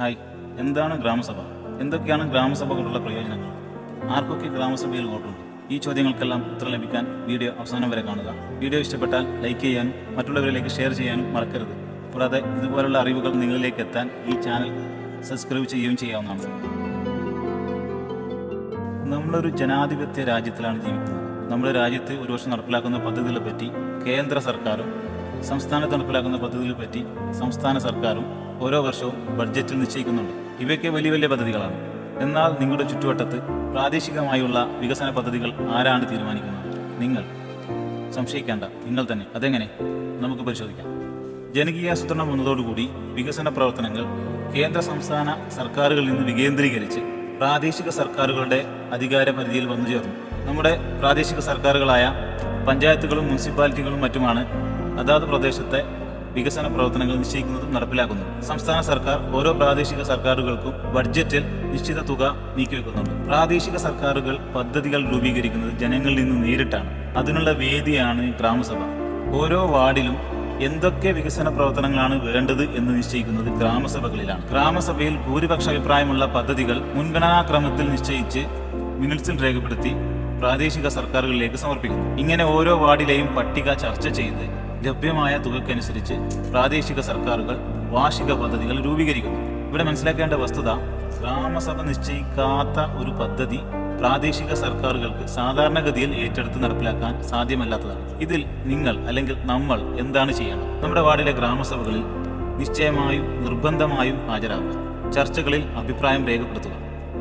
Hi എന്താണ് ഗ്രാമസഭ? എന്തൊക്കെയാണ് ഗ്രാമസഭകളുള്ള പ്രയോജനങ്ങൾ? ആർക്കൊക്കെ ഗ്രാമസഭയിൽ വോട്ടുണ്ട്? ഈ ചോദ്യങ്ങൾക്കെല്ലാം ഉത്തരം ലഭിക്കാൻ വീഡിയോ അവസാനം വരെ കാണുക. വീഡിയോ ഇഷ്ടപ്പെട്ടാൽ ലൈക്ക് ചെയ്യാനും മറ്റുള്ളവരിലേക്ക് ഷെയർ ചെയ്യാനും മറക്കരുത്. കൂടാതെ ഇതുപോലുള്ള അറിവുകൾ നിങ്ങളിലേക്ക് എത്താൻ ഈ ചാനൽ സബ്സ്ക്രൈബ് ചെയ്യുകയും ചെയ്യാവുന്നതാണ്. നമ്മളൊരു ജനാധിപത്യ രാജ്യത്തിലാണ് ജീവിക്കുന്നത്. നമ്മുടെ രാജ്യത്ത് ഒരു വർഷം നടപ്പിലാക്കുന്ന പദ്ധതികളെ പറ്റി കേന്ദ്ര സർക്കാരും സംസ്ഥാനത്ത് നടപ്പിലാക്കുന്ന പദ്ധതികളെ പറ്റി സംസ്ഥാന സർക്കാരും ഓരോ വർഷവും ബഡ്ജറ്റിൽ നിശ്ചയിക്കുന്നുണ്ട്. ഇവയൊക്കെ വലിയ വലിയ പദ്ധതികളാണ്. എന്നാൽ നിങ്ങളുടെ ചുറ്റുവട്ടത്ത് പ്രാദേശികമായുള്ള വികസന പദ്ധതികൾ ആരാണ് തീരുമാനിക്കുന്നത്? നിങ്ങൾ. സംശയിക്കേണ്ട. നിങ്ങൾ തന്നെ. അതെങ്ങനെ? നമുക്ക് പരിശോധിക്കാം. ജനകീയ ജനകീയാസൂത്രണം വന്നതോടുകൂടി വികസന പ്രവർത്തനങ്ങൾ കേന്ദ്ര സംസ്ഥാന സർക്കാരുകളിൽ നിന്ന് വികേന്ദ്രീകരിച്ച് പ്രാദേശിക സർക്കാരുകളുടെ അധികാരപരിധിയിൽ വന്നു ചേർന്നു. നമ്മുടെ പ്രാദേശിക സർക്കാരുകളായ പഞ്ചായത്തുകളും മുനിസിപ്പാലിറ്റികളും മറ്റുമാണ് അതാത് പ്രദേശത്തെ വികസന പ്രവർത്തനങ്ങൾ നിശ്ചയിക്കുന്നതും നടപ്പിലാക്കുന്നു. സംസ്ഥാന സർക്കാർ ഓരോ പ്രാദേശിക സർക്കാരുകൾക്കും ബഡ്ജറ്റിൽ നിശ്ചിത തുക നീക്കിവെക്കുന്നുണ്ട്. പ്രാദേശിക സർക്കാരുകൾ പദ്ധതികൾ രൂപീകരിക്കുന്നത് ജനങ്ങളിൽ നിന്ന് നേരിട്ടാണ്. അതിനുള്ള വേദിയാണ് ഗ്രാമസഭ. ഓരോ വാർഡിലും എന്തൊക്കെ വികസന പ്രവർത്തനങ്ങളാണ് വേണ്ടത് എന്ന് നിശ്ചയിക്കുന്നത് ഗ്രാമസഭകളിലാണ്. ഗ്രാമസഭയിൽ ഭൂരിപക്ഷ അഭിപ്രായമുള്ള പദ്ധതികൾ മുൻഗണനാക്രമത്തിൽ നിശ്ചയിച്ച് മിനിറ്റ്സിൽ രേഖപ്പെടുത്തി പ്രാദേശിക സർക്കാരുകളിലേക്ക് സമർപ്പിക്കുന്നു. ഇങ്ങനെ ഓരോ വാർഡിലെയും പട്ടിക ചർച്ച ചെയ്ത് ലഭ്യമായ തുകയ്ക്കനുസരിച്ച് പ്രാദേശിക സർക്കാരുകൾ വാർഷിക പദ്ധതികൾ രൂപീകരിക്കുന്നു. ഇവിടെ മനസ്സിലാക്കേണ്ട വസ്തുത ഗ്രാമസഭ നിശ്ചയിക്കാത്ത ഒരു പദ്ധതി പ്രാദേശിക സർക്കാരുകൾക്ക് സാധാരണഗതിയിൽ ഏറ്റെടുത്ത് നടപ്പിലാക്കാൻ സാധ്യമല്ലാത്തതാണ്. ഇതിൽ നിങ്ങൾ അല്ലെങ്കിൽ നമ്മൾ എന്താണ് ചെയ്യേണ്ടത്? നമ്മുടെ വാർഡിലെ ഗ്രാമസഭകളിൽ നിശ്ചയമായും നിർബന്ധമായും ഹാജരാകുക. ചർച്ചകളിൽ അഭിപ്രായം രേഖപ്പെടുത്തുക.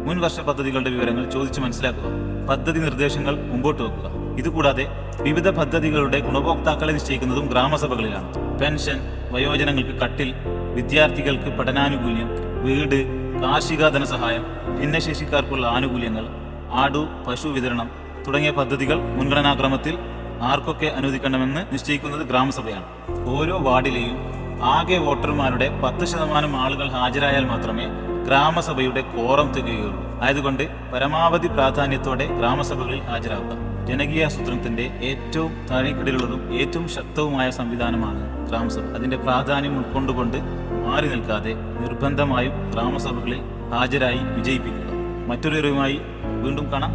മുൻവർഷ പദ്ധതികളുടെ വിവരങ്ങൾ ചോദിച്ചു മനസ്സിലാക്കുക. പദ്ധതി നിർദ്ദേശങ്ങൾ മുമ്പോട്ട് വെക്കുക. ഇതുകൂടാതെ വിവിധ പദ്ധതികളുടെ ഗുണഭോക്താക്കളെ നിശ്ചയിക്കുന്നതും ഗ്രാമസഭകളിലാണ്. പെൻഷൻ വയോജനങ്ങൾക്ക് കട്ടിൽ വിദ്യാർത്ഥികൾക്ക് പഠനാനുകൂല്യം വീട് കാർഷിക ധനസഹായം ഭിന്നശേഷിക്കാർക്കുള്ള ആനുകൂല്യങ്ങൾ ആടു പശു വിതരണം തുടങ്ങിയ പദ്ധതികൾ മുൻഗണനാക്രമത്തിൽ ആർക്കൊക്കെ അനുവദിക്കണമെന്ന് നിശ്ചയിക്കുന്നത് ഗ്രാമസഭയാണ്. ഓരോ വാർഡിലെയും ആകെ വോട്ടർമാരുടെ പത്ത് ശതമാനം ആളുകൾ ഹാജരായാൽ മാത്രമേ ഗ്രാമസഭയുടെ കോറം തികയുകയുള്ളൂ. ആയതുകൊണ്ട് പരമാവധി പ്രാധാന്യത്തോടെ ഗ്രാമസഭകളിൽ ഹാജരാകുക ജനകീയാസൂത്രണത്തിന്റെ ഏറ്റവും താഴേക്കിടയിലുള്ളതും ഏറ്റവും ശക്തവുമായ സംവിധാനമാണ് ഗ്രാമസഭ. അതിന്റെ പ്രാധാന്യം ഉൾക്കൊണ്ടുകൊണ്ട് മാറി നിൽക്കാതെ നിർബന്ധമായും ഗ്രാമസഭകളിൽ ഹാജരായി വിജയിപ്പിക്കുക. മറ്റൊരു വീണ്ടും കാണാം.